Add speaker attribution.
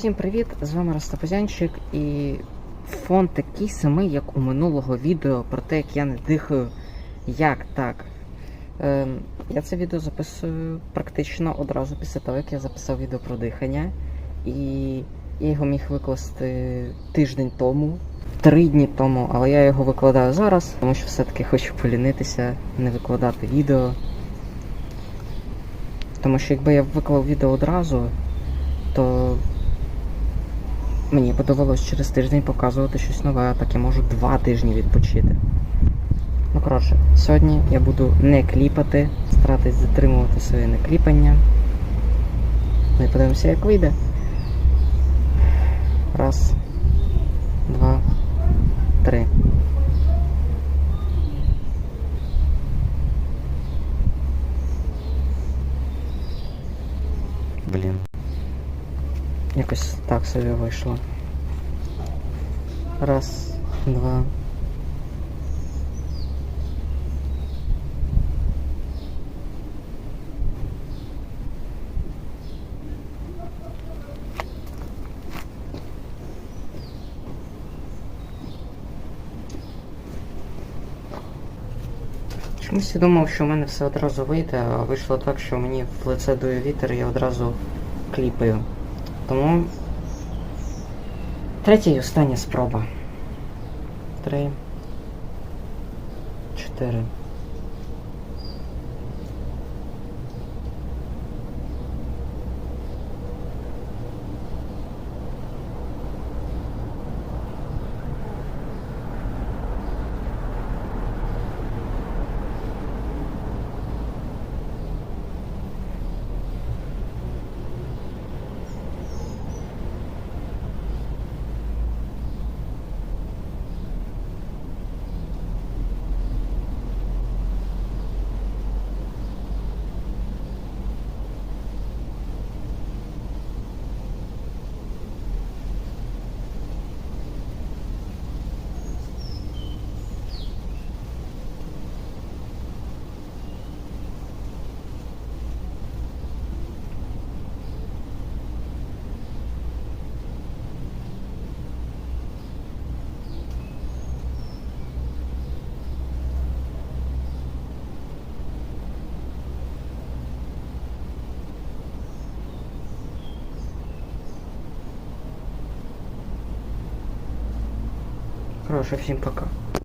Speaker 1: Всім привіт! З вами Ростопозянчик і фон такий самий, як у минулого відео про те, як я не дихаю. Як так? Ем, я це відео записую практично одразу після того, як я записав відео про дихання. І я його міг викласти тиждень тому, три дні тому, але я його викладаю зараз, тому що все-таки хочу полінитися, не викладати відео. Тому що якби я виклав відео одразу, то мені б довелось через тиждень показувати щось нове, а так я можу два тижні відпочити. Ну коротше, сьогодні я буду не кліпати, старатись затримувати своє некліпання. Ну і подивимося, як вийде. Раз, два, три. Блін. Якось так собі вийшло. Раз, два. Чомусь я думав, що в мене все одразу вийде, а вийшло так, що мені в лице дує вітер і я одразу кліпаю. Тому третя і остання спроба. Три. Чотири. Коротше, всім пока.